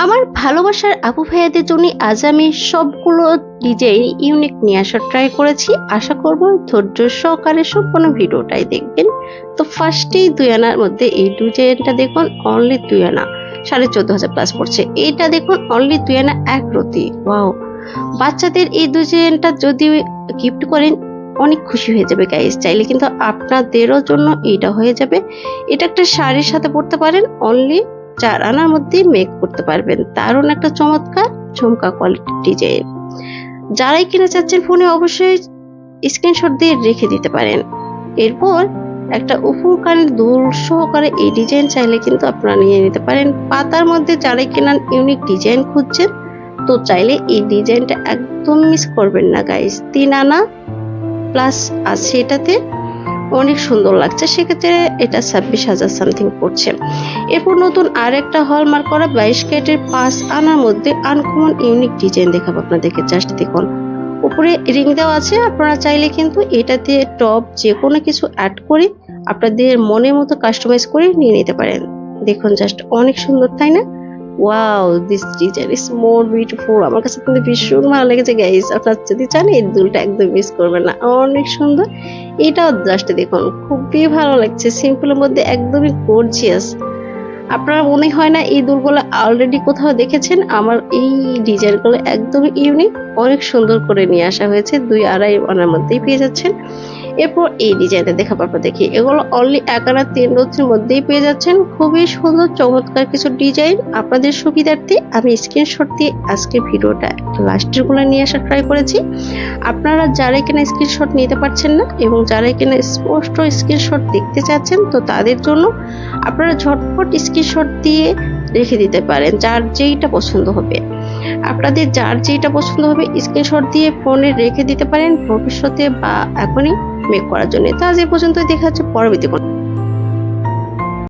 আমার ভালোবাসার আপু ভাইয়াদের জন্য আজ আমি সবগুলো ডিজাইন ইউনিক নিয়ে আসার ট্রাই করেছি। আশা করব ধৈর্য সহকারে সম্পূর্ণ ভিডিওটাই দেখবেন। তো ফার্স্টেই দুই আনার মধ্যে এই ডিজাইনটা দেখুন অনলি দুই আনা সাড়ে চোদ্দ হাজার প্লাস পড়ছে। এইটা দেখুন অনলি দুই আনা এক রতি। ওয়াও বাচ্চাদের এই ডিজাইনটা যদি গিফট করেন, অনেক খুশি হয়ে যাবে গাইজ চাইলে কিন্তু আপনাদেরও জন্য এইটা হয়ে যাবে। এটা একটা শাড়ির সাথে পড়তে পারেন অনলি চার আনার মধ্যে মেক করতে পারবেন। দারুণ একটা চমৎকার ঝুমকা কোয়ালিটির ডিজাইন যারাই কিনা চাচ্ছেন ফোনে অবশ্যই স্ক্রিনশট দিয়ে রেখে দিতে পারেন। এরপর একটা উপর কানের দুল সহকারে এই ডিজাইন চাইলে কিন্তু আপনারা নিয়ে নিতে পারেন। পাতার মধ্যে যারাই কেনান ইউনিক ডিজাইন খুঁজছেন, তো চাইলে এই ডিজাইনটা একদম মিস করবেন না গাইস তিন আনা প্লাস আছে এটাতে। অনেক সুন্দর লাগছে, সেক্ষেত্রে এটা ছাব্বিশ হাজার সামথিং পড়ছে। এরপর নতুন আর একটা হলমার্ক করা বাইশ ক্যারেটের পাঁচ আনার মধ্যে আনকমন ইউনিক ডিজাইন দেখাবো আপনাদেরকে জাস্ট দেখুন। উপরে রিং দেওয়া আছে, আপনারা চাইলে কিন্তু এটাতে টপ যে কোনো কিছু অ্যাড করে আপনাদের মনের মতো কাস্টমাইজ করে নিয়ে নিতে পারেন। দেখুন জাস্ট অনেক সুন্দর, তাই না? Wow this design is more beautiful আমার কাছে কিন্তু ভীষণ ভালো লেগেছে গাইস আপনারা যদি চান, এই দুলটা একদম মিস করবেন না। অনেক সুন্দর। এটাও জাস্ট দেখুন, খুবই ভালো লাগছে। সিম্পলের মধ্যে একদমই গর্জিয়াস আপনারা মনে হয় না এই দুলগুলো অলরেডি কোথাও দেখেছেন? আমার এই ডিজাইনগুলো একদমই ইউনিক অনেক সুন্দর করে নিয়ে আসা হয়েছে। দুই আড়াই আনার মধ্যেই পেয়ে যাচ্ছেন। এরপর এই ডিজাইনটা দেখা পারব দেখি, এগুলো অনলি এক আনা তিন রোজের মধ্যেই পেয়ে যাচ্ছেন। খুবই সুন্দর, চমৎকার কিছু ডিজাইন। আপনাদের সুবিধার্থে আমি স্ক্রিনশট দিয়ে আজকে ভিডিওটা লাস্টেরগুলো নিয়ে আসা ট্রাই করেছি। আপনারা যারাই কিনা স্ক্রিনশট নিতে পারছেন না এবং যারা কিনা স্পষ্ট স্ক্রিনশট দেখতে চাচ্ছেন, তো তাদের জন্য আপনারা ঝটপট স্ক্রিনশট দিয়ে রেখে দিতে পারেন, যার যেইটা পছন্দ হবে। আপনাদের যার যেটা পছন্দ হবে স্ক্রিনশট দিয়ে ফোনে রেখে দিতে পারেন, ভবিষ্যতে বা এখনই মেক করার জন্য। তো এই পর্যন্ত দেখা হচ্ছে পরবর্তী কোনো